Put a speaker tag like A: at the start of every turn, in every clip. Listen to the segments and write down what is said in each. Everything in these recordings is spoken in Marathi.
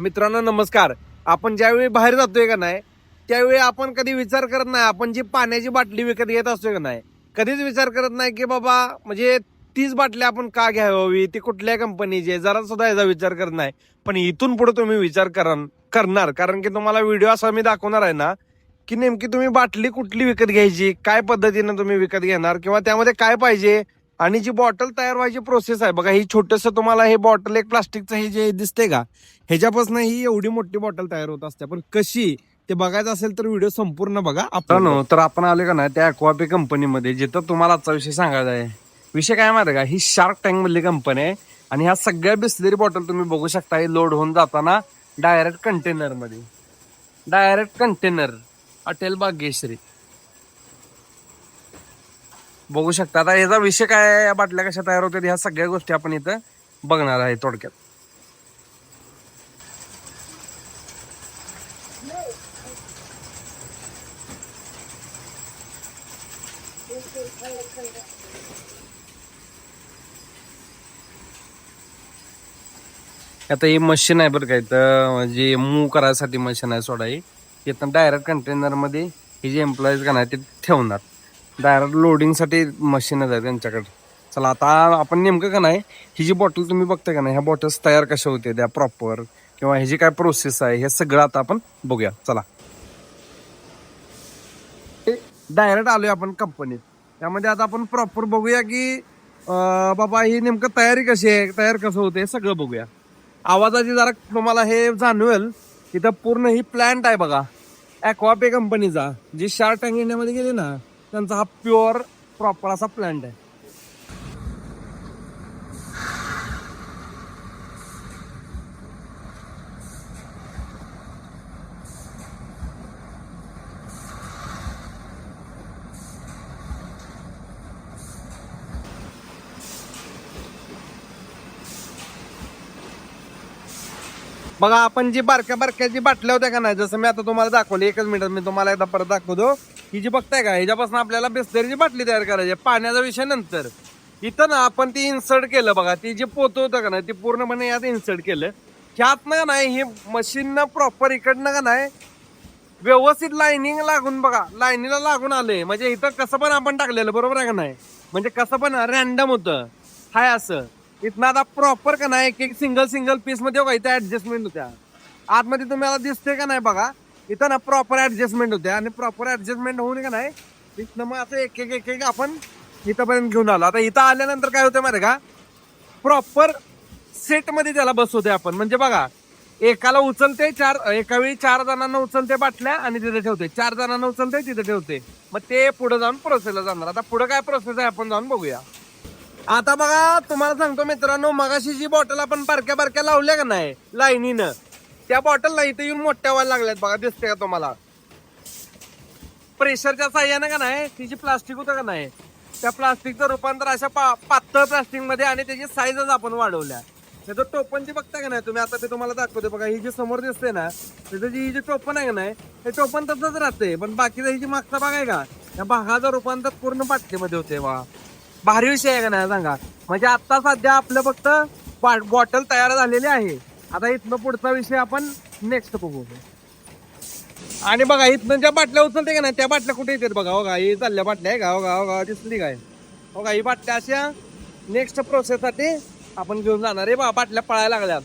A: मित्रांनो नमस्कार. आपण ज्यावेळी बाहेर जातोय का नाही त्यावेळी आपण कधी विचार करत नाही आपण जी पाण्याची बाटली विकत घेत असतोय का नाही कधीच विचार करत नाही की बाबा म्हणजे तीच बाटली आपण का घ्यावी ती कुठल्या कंपनीची आहे जरा सुद्धा याचा विचार करत नाही. पण इथून पुढे तुम्ही विचार करा करणार कारण की तुम्हाला व्हिडिओ असा मी दाखवणार आहे ना की नेमकी तुम्ही बाटली कुठली विकत घ्यायची काय पद्धतीनं तुम्ही विकत घेणार किंवा त्यामध्ये काय पाहिजे आणि जी बॉटल तयार व्हायची प्रोसेस आहे बघा ही छोटस तुम्हाला हे बॉटल एक प्लास्टिकचं हे जे दिसते का ह्याच्यापासून ही एवढी मोठी बॉटल तयार होत असते. पण कशी ते बघायचं असेल तर व्हिडिओ संपूर्ण बघा आपण तर आपण आले का ना त्या अक्वापे कंपनीमध्ये जिथं तुम्हाला आजचा विषय सांगायचा आहे. विषय काय माहिती का? ही शार्क टँक मधली कंपनी आहे आणि ह्या सगळ्या बिस्लेरी बॉटल तुम्ही बघू शकता हे लोड होऊन जाताना डायरेक्ट कंटेनरमध्ये. डायरेक्ट कंटेनर अटेल भाग्यश्री बघू शकता. आता याचा विषय काय आहे? या बाटल्या कशा तयार होतात? ह्या सगळ्या गोष्टी आपण इथं बघणार आहे थोडक्यात. आता ही मशीन आहे बरं का इथं. म्हणजे मूव करायसाठी मशीन आहे सोडा ही. इथं डायरेक्ट कंटेनरमध्ये हे जे एम्प्लॉईज का नाही ते ठेवणार. डायरेक्ट लोडिंगसाठी मशीनच आहे त्यांच्याकडे. चला आता आपण नेमकं का नाही ही जी बॉटल तुम्ही बघताय का नाही ह्या बॉटल्स तयार कशा होते त्या प्रॉपर किंवा ह्याची काय प्रोसेस आहे? हे सगळं आता आपण बघूया. चला. डायरेक्ट आलोय आपण कंपनीत त्यामध्ये आता आपण प्रॉपर बघूया की बाबा ही नेमकं तयारी कशी आहे? तयार कसं होते हे सगळं बघूया. आवाजाची जरा तुम्हाला हे जाणवेल इथं पूर्ण ही प्लॅन्ट आहे बघा. ॲक्वापे कंपनीचा जी शार्क टँक इंडियामध्ये गेली ना त्यांचा हा प्युअर प्रॉपर असा प्लॅन्ट आहे. बघा आपण जी बारक्या बारक्या जी बाटल्या होत्या का नाही जसं मी आता तुम्हाला दाखवली एकच मिनिट मी तुम्हाला एकदा परत दाखवतो. ही जी बघताय का ह्याच्यापासून आपल्याला बिस्लरीची बाटली तयार करायची आहे. पाण्याचा विषय नंतर. इथं ना आपण ती इन्सर्ट केलं बघा ती जे पोत होतं का नाही ती पूर्णपणे यात इन्सर्ट केलं. ह्यात ना नाही हे मशीननं प्रॉपर इकडनं का नाही व्यवस्थित लाईनिंग लागून बघा लाईनीला लागून आले म्हणजे इथं कसं पण आपण टाकलेलं बरोबर आहे का नाही? म्हणजे कसं पण रॅन्डम होतं. हाय असं. इथनं आता प्रॉपर का नाही एक एक सिंगल सिंगल पीसमध्ये हो बघा इथं ऍडजस्टमेंट होत्या. आतमध्ये तुम्हाला दिसते का नाही बघा इथं ना प्रॉपर ऍडजस्टमेंट होते. आणि प्रॉपर ऍडजस्टमेंट होऊन का नाही इथनं मग असं एक एक एक एक आपण इथंपर्यंत घेऊन आलो. आता इथं आल्यानंतर काय होतं माहिती का? प्रॉपर सेटमध्ये त्याला बसवते आपण. म्हणजे बघा एकाला उचलते चार एका वेळी चार जणांना उचलते बाटल्या आणि तिथे ठेवते चार जणांना उचलते तिथे ठेवते मग ते पुढे जाऊन प्रोसेसला जाणार. आता पुढे काय प्रोसेस आहे आपण जाऊन बघूया. आता बघा तुम्हाला सांगतो मित्रांनो मगाशी जी बॉटल आपण बारक्या बारक्या लावल्या का नाही लाईनीनं त्या बॉटलला इथे येऊन मोठ्या व्हायला लागल्यात बघा दिसते का तुम्हाला? प्रेशरच्या साह्यानं का नाही ती जी प्लास्टिक होतं का नाही? त्या प्लास्टिकचं रूपांतर अशा पा पातळ प्लास्टिकमध्ये आणि त्याची साईजच आपण वाढवल्या. त्याचं टोपण जी बघता का नाही तुम्ही? आता ते तुम्हाला दाखवते बघा ही जी समोर दिसते ना त्याचं जी ही जी टोपण आहे का नाही हे टोपण तसंच राहते. पण बाकीचा ही जी मागचा भाग आहे का? त्या भागाचं रूपांतर पूर्ण बाटलीमध्ये होते बा भारी विषय आहे का नाही सांगा. म्हणजे आता सध्या आपलं फक्त बॉटल तयार झालेली आहे. आता इथनं पुढचा विषय आपण नेक्स्ट बघू. आणि बघा इथनं ज्या बाटल्या उचलते का नाही त्या बाटल्या कुठे येतात बघा हो ही चालल्या बाटल्या आहे का? हो गाव हो का? दिसली काय? हो का? ही बाटल्या अशा नेक्स्ट प्रोसेससाठी आपण घेऊन जाणार आहे बा बाटल्या पळायला लागल्यात.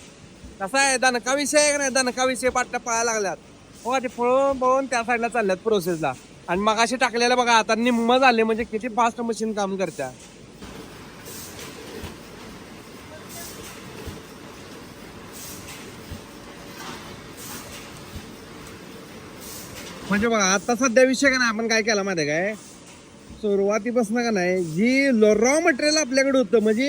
A: कसं आहे? दणका विषय आहे का नाही? दणका विषय बाटल्या पळायला लागल्यात. हो का? ते पळून पळून त्या साईडला चालल्यात प्रोसेसला आणि मग अशी टाकलेलं बघा आता निम्म झाले म्हणजे किती फास्ट मशीन काम करत्या. म्हणजे बघा आता सध्या विषय का नाही आपण काय केला माहिती आहे काय? सुरुवातीपासून का नाही जी रॉ मटेरियल आपल्याकडे होतं म्हणजे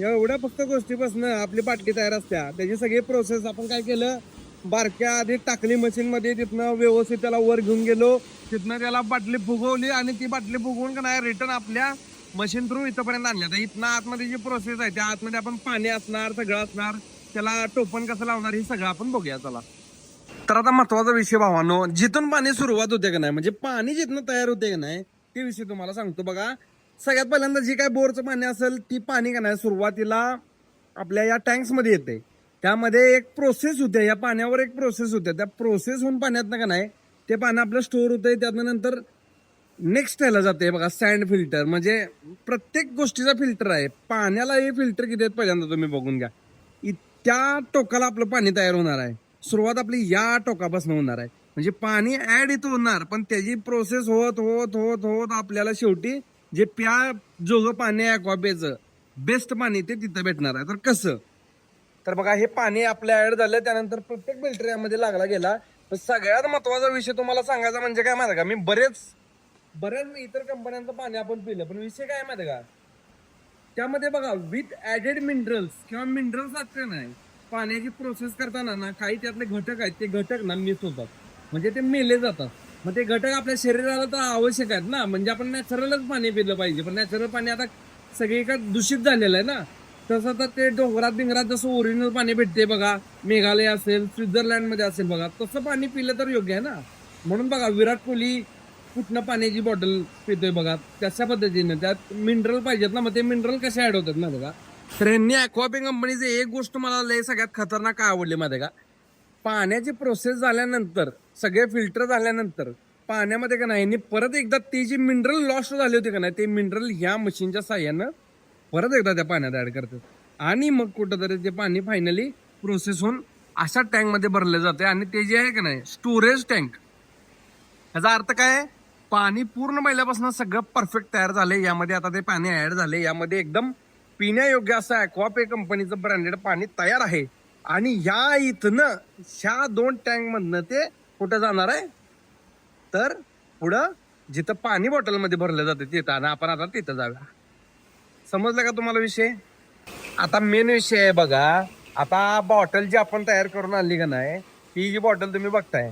A: एवढ्या फक्त गोष्टीपासून आपली बाटली तयार असत्या. त्याची सगळी प्रोसेस आपण काय केलं बारक्या आधी टाकली मशीनमध्ये तिथनं व्यवस्थित त्याला वर घेऊन गेलो तिथनं त्याला बाटली फुगवली आणि ती बाटली फुगवून का नाही रिटर्न आपल्या मशीन थ्रू इथंपर्यंत आणली आता इथनं आतमध्ये जी प्रोसेस आहे त्या आतमध्ये आपण पाणी असणार सगळं असणार त्याला टोपण कसं लावणार हे सगळं आपण बघूया चला. तर आता महत्त्वाचा विषय भावानो जिथून पाणी सुरुवात होते का नाही म्हणजे पाणी जिथनं तयार होते का नाही ते विषय तुम्हाला सांगतो बघा. सगळ्यात पहिल्यांदा जी काय बोरचं पाणी असेल ती पाणी का नाही सुरुवातीला आपल्या या टँक्समध्ये येते. त्यामध्ये एक प्रोसेस होते या पाण्यावर एक प्रोसेस होते. त्या प्रोसेस होऊन पाण्यात का नाही ते पाणी आपलं स्टोअर होतंय त्यातनं नंतर नेक्स्ट ह्याला जाते बघा सँड फिल्टर म्हणजे प्रत्येक गोष्टीचा फिल्टर आहे. पाण्याला हे फिल्टर किती आहेत पहिल्यांदा तुम्ही बघून घ्या. त्या टोकाला आपलं पाणी तयार होणार आहे. सुरुवात आपली या टोकापासून होणार आहे. म्हणजे पाणी ऍड इथं होणार पण त्याची प्रोसेस होत होत होत होत आपल्याला शेवटी जे प्या जोगं पाणी आहे aquabaeचं बेस्ट पाणी ते तिथं भेटणार आहे. तर कसं? तर बघा हे पाणी आपल्या ऍड झालं त्यानंतर प्रत्येक फिल्टर यामध्ये लागला गेला. पण सगळ्यात महत्त्वाचा विषय तुम्हाला सांगायचा म्हणजे काय माहिती का? मी बरेच बऱ्याच इतर कंपन्यांचं पाणी आपण पिलं पण विषय काय माहिती का? त्यामध्ये बघा विथ ऍडेड मिनरल्स किंवा मिनरल्स असते नाही पाण्याची प्रोसेस करताना ना काही त्यातले घटक आहेत ते घटक ना मिस होतात. म्हणजे ते मेले जातात. मग ते घटक आपल्या शरीराला तर आवश्यक आहेत ना. म्हणजे आपण नॅचरलच पाणी पिलं पाहिजे. पण नॅचरल पाणी आता सगळीकडे दूषित झालेलं आहे ना. तसं तर ते डोंगरात बिंगरात जसं ओरिजिनल पाणी भेटते बघा. मेघालय असेल स्वित्झर्लंडमध्ये असेल बघा. तसं पाणी पिलं तर योग्य आहे ना. म्हणून बघा विराट कोहली कुठनं पाण्याची बॉटल पितोय बघा. तशा पद्धतीने? त्यात मिनरल पाहिजेत ना. मग ते मिनरल कसे ॲड होतात ना बघा तर यांनी अक्वापिंग कंपनीची एक गोष्ट मला लय सगळ्यात खतरनाक काय आवडली माहिती का? पाण्याची प्रोसेस झाल्यानंतर सगळे फिल्टर झाल्यानंतर पाण्यामध्ये का नाही यांनी परत एकदा ते जे मिनरल लॉस्ट झाले होते का नाही ते मिनरल ह्या मशीनच्या साह्यानं परत एकदा त्या पाण्यात ऍड करतात. आणि मग कुठंतरी ते पाणी फायनली प्रोसेस होऊन अशा टँकमध्ये भरलं जाते आणि ते जे आहे का नाही स्टोरेज टँक याचा अर्थ काय पाणी पूर्ण पहिल्यापासून सगळं परफेक्ट तयार झाले यामध्ये आता ते पाणी ऍड झाले यामध्ये एकदम पिण्यायोग्य असं ॲक्वापे कंपनीचं ब्रँडेड पाणी तयार आहे. आणि या इथनं ह्या दोन टँकमधनं ते कुठं जाणार आहे? तर पुढं जिथं पाणी बॉटलमध्ये भरलं जातं तिथं. आणि आपण आता तिथं जाऊया. समजलं का तुम्हाला विषय? आता मेन विषय आहे बघा. आता बॉटल जी आपण तयार करून आणली का नाही ही जी बॉटल तुम्ही बघताय.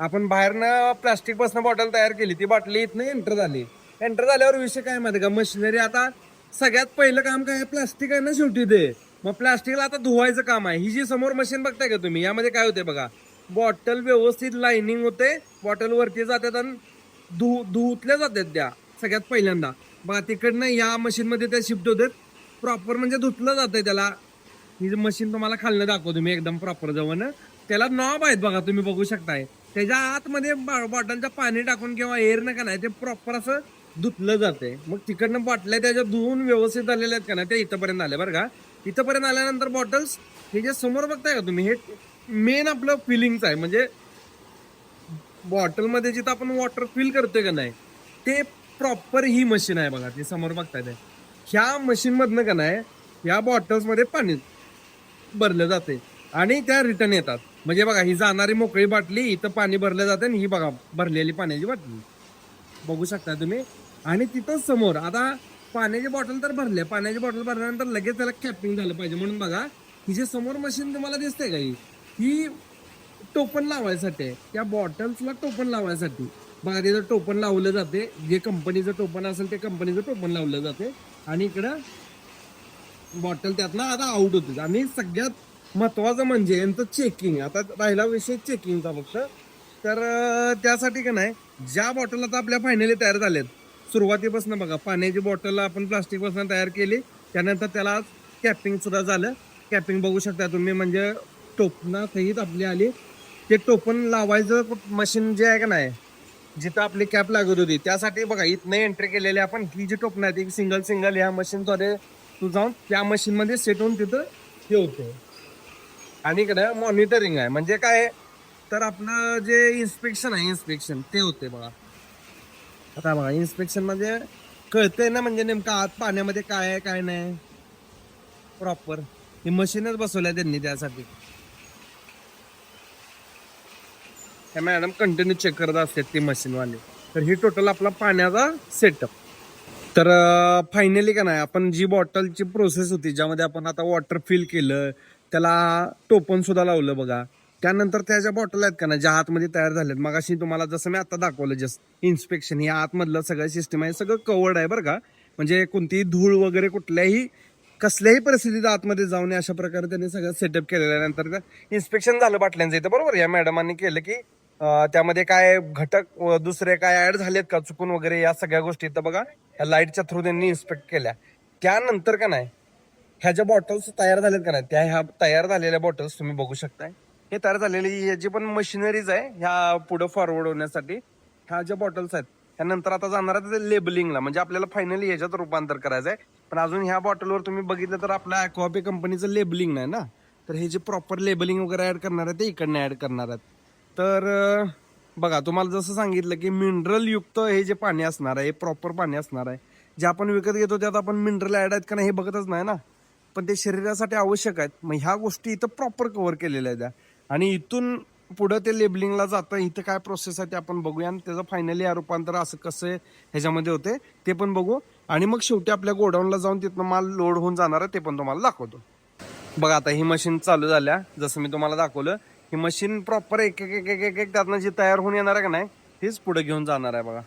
A: आपण बाहेरनं प्लास्टिकपासून बॉटल तयार केली. ती बाटली इथनं एंटर झाली. एंटर झाल्यावर विषय काय माहिती का? मशिनरी आता सगळ्यात पहिलं काम काय प्लास्टिक आहे ना शेवटी ते मग प्लास्टिकला आता धुवायचं काम आहे. ही जी समोर मशीन बघताय का तुम्ही? यामध्ये काय होते बघा. बॉटल व्यवस्थित लाइनिंग होते बॉटल वरती जातात आणि धु धुतल्या जातात त्या सगळ्यात पहिल्यांदा. बघा तिकडनं या मशीनमध्ये त्या शिफ्ट होतात. प्रॉपर म्हणजे धुतलं जातंय त्याला. ही मशीन तुम्हाला खालनं दाखवतो मी एकदम प्रॉपर जवळ त्याला नॉब आहेत बघा तुम्ही बघू शकताय. त्याच्या आतमध्ये बॉटलचं पाणी टाकून किंवा एअर का नाही ते प्रॉपर असं धुतलं जाते मग तिकडनं बाटल्या त्याच्या धुवून व्यवस्थित झालेल्या आहेत का नाही त्या इथंपर्यंत आल्या बरं का? इथंपर्यंत आल्यानंतर बॉटल्स हे जे समोर बघताय का तुम्ही हे मेन आपलं फिलिंगचं आहे. म्हणजे बॉटलमध्ये जिथं आपण वॉटर फिल करतोय का नाही ते प्रॉपर ही मशीन आहे बघा ते समोर बघताय ते. ह्या मशीनमधनं का नाही ह्या बॉटल्समध्ये पाणी भरलं जाते आणि त्या रिटर्न येतात. म्हणजे बघा ही जाणारी मोकळी बाटली इथं पाणी भरलं जाते आणि ही बघा भरलेली पाण्याची बाटली. बघू शकता तुम्ही? आणि तिथं समोर आता पाण्याची बॉटल तर भरले पाण्याची बॉटल भरल्यानंतर लगेच त्याला कॅपिंग झालं पाहिजे. म्हणून बघा ही समोर मशीन तुम्हाला दिसते का ही? ही टोपण लावायसाठी आहे. त्या बॉटल्सला टोपण लावायसाठी. बघा तिथं टोपण लावलं जाते जे कंपनीचं टोपण असेल ते कंपनीचं टोपण लावलं जाते. आणि इकडं बॉटल त्यातनं आता आउट होते. आणि सगळ्यात महत्वाचं म्हणजे यांचं चेकिंग आता राहिला विषय चेकिंगचा फक्त. तर त्यासाठी का नाही ज्या बॉटल आता आपल्या फायनली तयार झाल्यात सुरुवातीपासून बघा पाण्याची बॉटल आपण प्लास्टिकपासून तयार केली. त्यानंतर त्याला कॅपिंग सुद्धा झालं. कॅपिंग बघू शकता तुम्ही म्हणजे टोपणा सहित आपली आली. ते टोपण लावायचं मशीन जे आहे का नाही जिथं आपली कॅप लागत होती त्यासाठी बघा इथनं एंट्री केलेली आपण ही जी टोपणं आहे ती सिंगल सिंगल ह्या मशीनद्वारे तू जाऊन त्या मशीनमध्ये सेट होऊन तिथं हे होते. आणि इकडे मॉनिटरिंग आहे. म्हणजे काय तर आपलं जे इन्स्पेक्शन आहे इन्स्पेक्शन ते होते बघा. आता बघा इन्स्पेक्शन म्हणजे कळतंय ना म्हणजे नेमकं आत पाण्यामध्ये काय आहे काय नाही? प्रॉपर ही मशीनच बसवल्या त्यांनी त्यासाठी. त्या मॅडम कंटिन्यू चेक करत असतात ती मशीनवाले तर ही टोटल आपला पाण्याचा सेटअप तर फायनली का नाही आपण जी बॉटलची प्रोसेस होती ज्यामध्ये आपण आता वॉटर फिल केलं त्याला टोपन सुद्धा लावलं बघा. त्यानंतर त्या ज्या बॉटल आहेत का ना ज्या आतमध्ये तयार झाल्यात मग अशी तुम्हाला जसं मी आता दाखवलं जस्ट इन्स्पेक्शन हे आतमधलं सगळं सिस्टम आहे सगळं कवर्ड आहे बरं का. म्हणजे कोणतीही धूळ वगैरे कुठल्याही कसल्याही परिस्थितीत आतमध्ये जाऊन अशा प्रकारे त्यांनी सगळं सेटअप केलेलं नंतर इन्स्पेक्शन झालं बाटल्यांचं इथं बरोबर? या मॅडमांनी केलं की त्यामध्ये काय घटक व दुसरे काय ऍड झालेत का चुकून वगैरे या सगळ्या गोष्टी इथं बघा ह्या लाईटच्या थ्रू त्यांनी इन्स्पेक्ट केल्या. त्यानंतर का नाही ह्या ज्या बॉटल्स तयार झाल्यात का नाही त्या ह्या तयार झालेल्या बॉटल्स तुम्ही बघू शकताय. हे तयार झालेली ह्याची पण मशिनरीज आहे ह्या पुढे फॉरवर्ड होण्यासाठी ह्या ज्या बॉटल्स आहेत त्यानंतर आता जाणार आहे लेबलिंगला म्हणजे आपल्याला फायनली ह्याच्यात रूपांतर करायचं आहे पण अजून ह्या बॉटलवर तुम्ही बघितलं तर आपल्या अक्वापे कंपनीचं लेबलिंग नाही ना? तर हे जे प्रॉपर लेबलिंग वगैरे ॲड करणार आहे ते इकडनं ॲड करणार आहेत. तर बघा तुम्हाला जसं सांगितलं की मिनरल युक्त हे जे पाणी असणार आहे हे प्रॉपर पाणी असणार आहे. जे आपण विकत घेतो त्यात आपण मिनरल ॲड आहेत का नाही हे बघतच नाही ना? पण ते शरीरासाठी आवश्यक आहेत. मग ह्या गोष्टी इथं प्रॉपर कव्हर केलेल्या आहेत. त्या. आणि इथून पुढं ते लेबलिंगला जातं इथं काय प्रोसेस आहे ते आपण बघूया. आणि त्याचं फायनली या रूपांतर असं कसं ह्याच्यामध्ये होते ते पण बघू. आणि मग शेवटी आपल्या गोडाऊनला जाऊन तिथनं माल लोड होऊन जाणार आहे ते पण तुम्हाला दाखवतो. बघा आता ही मशीन चालू झाल्या. जसं मी तुम्हाला दाखवलं ही मशीन प्रॉपर एक एक एक एक एक एक त्यातनं जी तयार होऊन येणार आहे का नाही तीच पुढे घेऊन जाणार आहे बघा.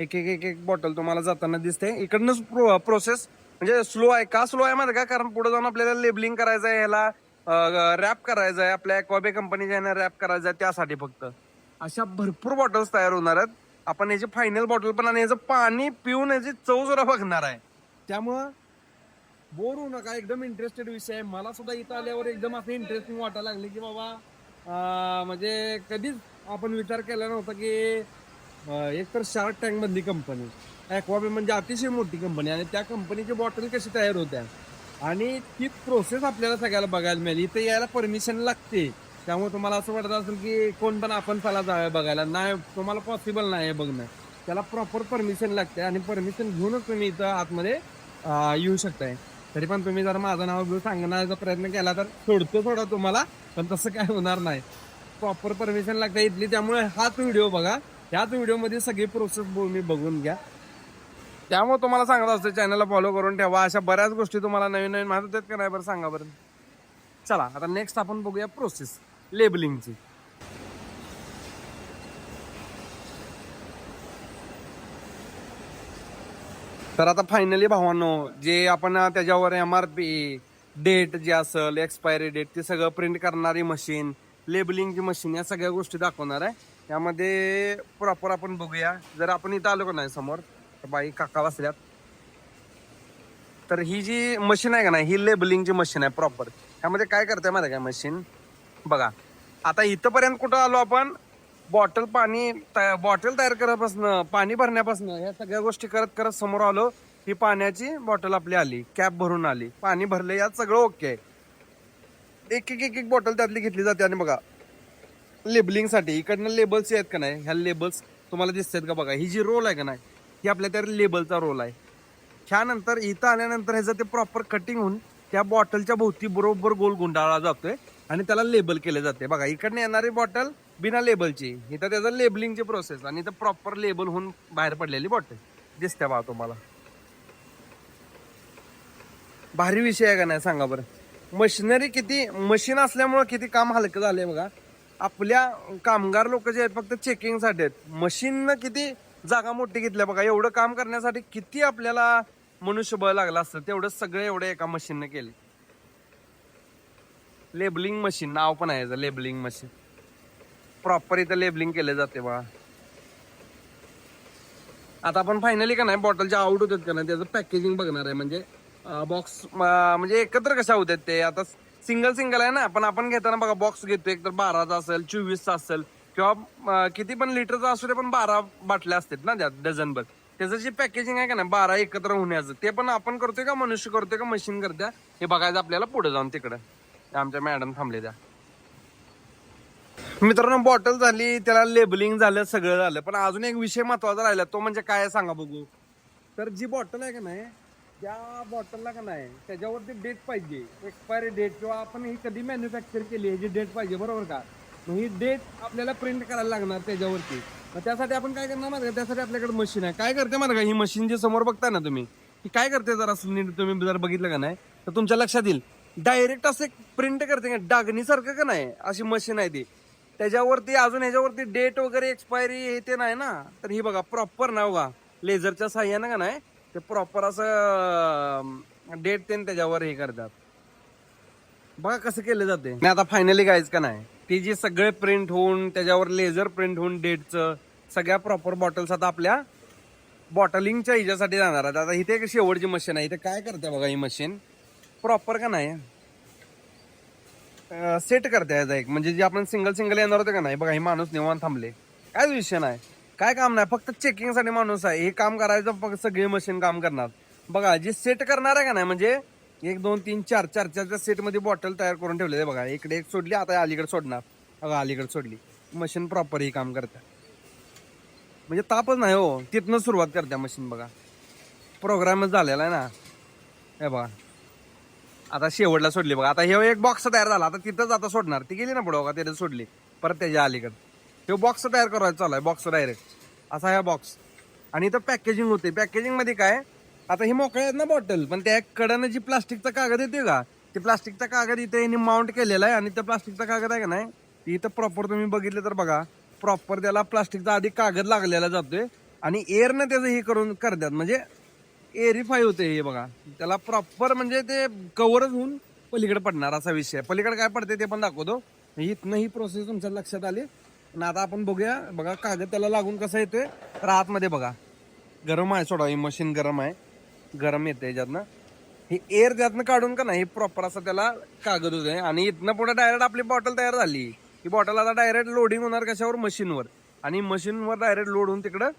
A: एक एक एक एक बॉटल तुम्हाला जाताना दिसते इकडनंच प्रो प्रोसेस म्हणजे स्लो आहे. का स्लो आहे माहिती का? कारण पुढे जाऊन आपल्याला लेबलिंग करायचं आहे ह्याला. रॅप करायचं आहे आपल्या कॉबे कंपनीच्या यांना रॅप करायचं आहे त्यासाठी फक्त. अशा भरपूर बॉटल्स तयार होणार आहेत. आपण याची फायनल बॉटल पण आणि याचं पाणी पिऊन याची चव जरा बघणार आहे. त्यामुळं बोर होऊ नका एकदम इंटरेस्टेड विषय आहे. मला सुद्धा इथं आल्यावर एकदम असं इंटरेस्टिंग वाटायला लागले की बाबा म्हणजे कधीच आपण विचार केला नव्हता की एक तर शार्क टँक मधली कंपनी ॲक्वाबे म्हणजे अतिशय मोठी कंपनी आणि त्या कंपनीची बॉटल कशी तयार होत्या? आणि ती प्रोसेस आपल्याला सगळ्याला बघायला मिळेल. इथे यायला परमिशन लागते. त्यामुळे तुम्हाला असं वाटत असेल की कोण पण आपण चला जाऊया बघायला. नाही तुम्हाला पॉसिबल नाही आहे बघणं. त्याला प्रॉपर परमिशन लागते आणि परमिशन घेऊनच तुम्ही इथं आतमध्ये येऊ शकताय. तरी पण तुम्ही जर माझं नाव घेऊन सांगण्याचा प्रयत्न केला तर सोडतो थोडा तुम्हाला पण तसं काय होणार नाही. प्रॉपर परमिशन लागते इथली. त्यामुळे हाच व्हिडिओ बघा. ह्याच व्हिडिओमध्ये सगळी प्रोसेस मी बघून घ्या. त्यामुळे तुम्हाला सांगत असतो चॅनलला फॉलो करून ठेवा. अशा बऱ्याच गोष्टी तुम्हाला नवीन नवीन माहिती देत का नाही बरं सांगा बरं. चला आता नेक्स्ट आपण बघूया प्रोसेस लेबलिंगची तर आता फायनली भावांनो जे आपण त्याच्यावर एम आर पी डेट जे असेल एक्सपायरी डेट ते सगळं प्रिंट करणारी मशीन लेबलिंगची मशीन या सगळ्या गोष्टी दाखवणार आहे. यामध्ये प्रॉपर आपण बघूया. जर आपण इथं आलो का नाही समोर बाई काका बसल्यात. तर ही जी मशीन आहे का नाही ही लेबलिंगची मशीन आहे प्रॉपर ह्यामध्ये काय करते माहिती काय मशीन बघा आता इथंपर्यंत कुठं आलो आपण? बॉटल पाणी बॉटल तयार करापासून पाणी भरण्यापासून या सगळ्या गोष्टी करत करत समोर आलो ही पाण्याची बॉटल आपली आली कॅप भरून आली पाणी भरले यात सगळं ओके आहे. एक एक एक एक बॉटल त्यातली घेतली जाते आणि बघा लेबलिंगसाठी इकडनं लेबल्स आहेत का नाही? ह्या लेबल्स तुम्हाला दिसतात का बघा? ही जी रोल आहे का नाही? की आपल्या त्या लेबलचा रोल आहे. ह्यानंतर इथं आल्यानंतर ह्याचं ते प्रॉपर कटिंग होऊन त्या बॉटलच्या भोवती बरोबर गोल गुंडाळला जातोय आणि त्याला लेबल केले जाते बघा इकडनं येणारी बॉटल बिना लेबलची इथं त्याचं लेबलिंगची प्रोसेस आणि इथं प्रॉपर लेबल होऊन बाहेर पडलेली बॉटल दिसते बा तुम्हाला. भारी विषय आहे का नाही सांगा बरं. मशिनरी किती मशीन असल्यामुळं किती काम हलकं झालंय बघा. आपल्या कामगार लोक जे आहेत फक्त चेकिंगसाठी आहेत. मशीननं किती जागा मोठी घेतल्या. बघा एवढं काम करण्यासाठी किती आपल्याला मनुष्यबळ लागलं असतं. तेवढं सगळं एवढं एका मशीननं केलं. लेबलिंग मशीन नाव पण आहे लेबलिंग मशीन प्रॉपर इथं लेबलिंग केले जाते बा. आता आपण फायनली का नाही बॉटलच्या आउट होतात का नाही त्याचं पॅकेजिंग बघणार आहे. म्हणजे बॉक्स म्हणजे एकत्र कशा होतात ते? आता सिंगल सिंगल आहे ना पण आपण घेताना बघा बॉक्स घेतो एक तर बाराचा असेल चोवीसचा असेल किंवा अं, किती पण लिटरचा असू दे पण बारा बाटल्या असतात ना त्यात डझनभर. त्याचं जे पॅकेजिंग आहे का नाही बारा एकत्र होण्याचं ते पण आपण करतोय का मनुष्य करतोय का मशीन करत्या? हे बघायचं आपल्याला पुढे जाऊन तिकडं. आमच्या मॅडम थांबले त्या. मित्रांनो बॉटल झाली त्याला लेबलिंग झालं सगळं झालं. पण अजून एक विषय महत्त्वाचा राहिला तो म्हणजे काय आहे सांगा बघू. तर जी बॉटल आहे का नाही त्या बॉटलला का नाही त्याच्यावरती डेट पाहिजे. एक्सपायरी डेट किंवा आपण ही कधी मॅन्युफॅक्चर केली ह्याची डेट पाहिजे बरोबर का? मग ही डेट आपल्याला प्रिंट करायला लागणार त्याच्यावरती. मग त्यासाठी आपण काय करणार माहिती का? त्यासाठी आपल्याकडे मशीन आहे. काय करते माहिती का? ही मशीन जे समोर बघताय ना तुम्ही ही काय करते जरा नीट तुम्ही जर बघितलं का नाही तर तुमच्या लक्षात येईल. डायरेक्ट असं प्रिंट करते का? डागणीसारखं का नाही? अशी मशीन आहे ती. त्याच्यावरती अजून ह्याच्यावरती डेट वगैरे एक्सपायरी हे ते नाही ना? तर ही बघा प्रॉपर ना हो बघा लेझरच्या साह्यानं का नाही? ते प्रॉपर असं डेट ते त्याच्यावर हे करतात. बघा कसं केलं जाते. मी आता फायनली गायच का नाही? ते जे सगळे प्रिंट होऊन त्याच्यावर लेझर प्रिंट होऊन डेटचं सगळ्या प्रॉपर बॉटल्स आता आपल्या बॉटलिंगच्या हिच्यासाठी जाणार आहेत. आता इथे एक शेवटची मशीन आहे. इथे काय करते बघा ही मशीन प्रॉपर का नाही? सेट करता याचा एक. म्हणजे जे आपण सिंगल सिंगल येणार होते का नाही? बघा हे माणूस निवांत थांबले. काय विषय नाही. काय काम नाही. फक्त चेकिंगसाठी माणूस आहे. हे काम करायचं फक्त सगळे मशीन काम करणार. बघा जे सेट करणार आहे का नाही म्हणजे एक दोन तीन चार चार चारच्या सेटमध्ये बॉटल तयार करून ठेवले बघा. इकडे एक सोडली आता अलीकडे सोडणार. बघा अलीकडे सोडली. मशीन प्रॉपर ही काम करते. म्हणजे तापच नाही हो. तिथनं सुरुवात करते मशीन बघा. प्रोग्रामच झालेला आहे ना. हे बघा. आता शेवटला सोडली बघा. आता हे एक बॉक्स तयार झाला. आता तिथंच आता सोडणार. ती गेली ना पुढं बघा तिथे सोडली. परत त्याच्या अलीकडं. तो बॉक्स तयार करायचा चालू आहे. बॉक्स डायरेक्ट असा हा बॉक्स आणि इथं पॅकेजिंग होते. पॅकेजिंगमध्ये काय? आता हे मोकळे आहेत ना बॉटल पण त्या कडनं जी प्लास्टिकचा कागद येते का ते प्लास्टिकचा कागद इथे यांनी माउंट केलेला आहे आणि त्या प्लास्टिकचा कागद आहे का नाही ते इथं प्रॉपर तुम्ही बघितलं तर बघा प्रॉपर त्याला प्लास्टिकचा आधी कागद लागलेला जातोय आणि एअरनं त्याचं हे करून करतात. म्हणजे एरिफाय होते हे बघा. त्याला प्रॉपर म्हणजे ते कवरच होऊन पलीकडे पडणार असा विषय. आहे. पलीकडे काय पडते ते पण दाखवतो. इथनं ही प्रोसेस तुमच्या लक्षात आली. आणि आता आपण बघूया बघा कागद त्याला लागून कसं येतोय. तर आतमध्ये बघा. गरम आहे सोडा ही मशीन गरम आहे. गरम येते याच्यातनं. हे एअर त्यातनं काढून का नाही प्रॉपर असं त्याला कागद होते आणि इथनं पुढे डायरेक्ट आपली बॉटल तयार झाली. ही बॉटल आता डायरेक्ट लोडिंग होणार कशावर? मशीनवर. आणि मशीनवर डायरेक्ट लोड होऊन तिकडं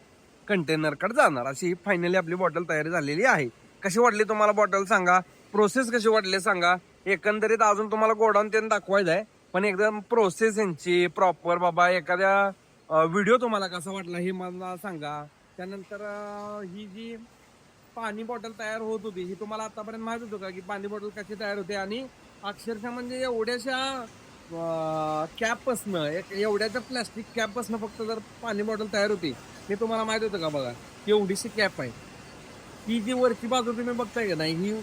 A: कंटेनरकडे जाणार. अशी ही फायनली आपली बॉटल तयार झालेली आहे. कशी वाटली तुम्हाला बॉटल सांगा? प्रोसेस कशी वाटली सांगा? एकंदरीत अजून तुम्हाला गोडाऊन त्यांनी दाखवायचं आहे. पण एकदम प्रोसेस यांची प्रॉपर बाबा एखाद्या व्हिडिओ तुम्हाला कसा वाटला हे मला सांगा. त्यानंतर ही जी पाणी बॉटल तयार होत होती. ही तुम्हाला आतापर्यंत माहीत होतं का की पाणी बॉटल कशी तयार होते? आणि अक्षरशः म्हणजे एवढ्याशा कॅपपासनं एक एवढ्याच्या प्लॅस्टिक कॅपपासनं फक्त जर पाणी बॉटल तयार होती हे तुम्हाला माहीत होतं का बघा? एवढीशी कॅप आहे. ही जी वरची बाजू तुम्ही बघताय का नाही ही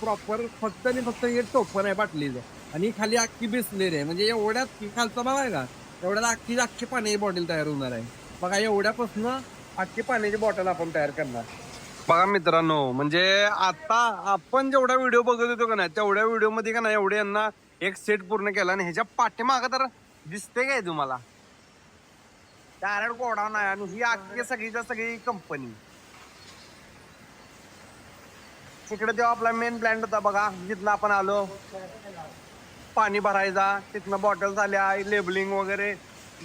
A: प्रॉपर फक्त आणि फक्त हे टोपण आहे बाटलीचं. आणि खाली अख्खी बिसलेली आहे. म्हणजे एवढ्यात ही खालचा भाग आहे का एवढ्यात अख्खी अख्खी पाण्याची बॉटल तयार होणार आहे. बघा एवढ्यापासून अख्खी पाण्याची बॉटल आपण तयार करणार. बघा मित्रांनो म्हणजे आता आपण जेवढा व्हिडिओ बघत होतो का नाही तेवढ्या व्हिडिओमध्ये का नाही एवढे यांना एक सेट पूर्ण केला आणि ह्याच्या पाठीमाग तर दिसते काय तुम्हाला? डायरेक्ट गोडा नाही आणि ही अख्खी सगळीच्या सगळी कंपनी इकडे तेव्हा आपला मेन प्लॅन होता बघा जिथला आपण आलो. पाणी भरायचा तिथनं बॉटल्स आल्या लेबलिंग वगैरे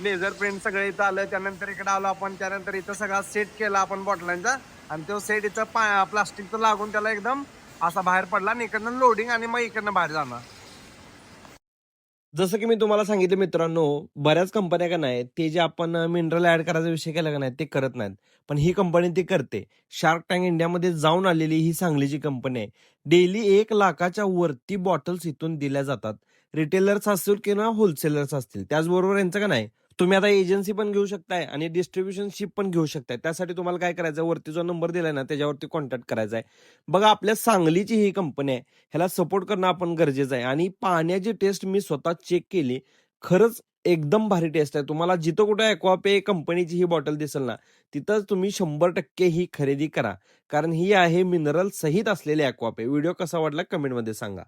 A: लेझर प्रिंट सगळं इथं आलं. त्यानंतर इकडे आलो आपण त्यानंतर इथं सगळा सेट केला आपण बॉटलांचा आणि तो सेडीचा इथं पा प्लास्टिकचं लागून त्याला एकदम असा बाहेर पडला आणि इकडनं लोडिंग आणि मग इकडनं बाहेर जाणार
B: जसं की मी तुम्हाला सांगितलं मित्रांनो बऱ्याच कंपन्या का नाही ते जे आपण मिनरल ऍड करायचा विषय केला का नाही ते करत नाहीत. पण ही कंपनी ती करते. शार्क टँक इंडियामध्ये जाऊन आलेली ही सांगलीची कंपनी आहे. डेली एक लाखाच्या वरती बॉटल्स इथून दिल्या जातात. रिटेलर्स असतील किंवा होलसेलर्स असतील. त्याचबरोबर यांचं का नाही तुम्ही आता एजन्सी पण घेऊ शकताय आणि डिस्ट्रीब्युशनशिप पण घेऊ शकताय. त्यासाठी तुम्हाला काय करायचं वरती जो नंबर दिलाय ना त्याच्यावरती कॉन्टॅक्ट करायचा आहे बघा आपल्या सांगलीची ही कंपनी आहे ह्याला सपोर्ट करणं आपण गरजेचं आहे. आणि पाण्याची टेस्ट मी स्वतः चेक केली खरंच एकदम भारी टेस्ट आहे. तुम्हाला जिथं कुठं ॲक्वापे कंपनीची ही बॉटल दिसेल ना तिथं तुम्ही शंभर टक्के ही खरेदी करा. कारण ही आहे मिनरल सहित असलेली ॲक्वापे व्हिडिओ कसा वाटला कमेंटमध्ये सांगा.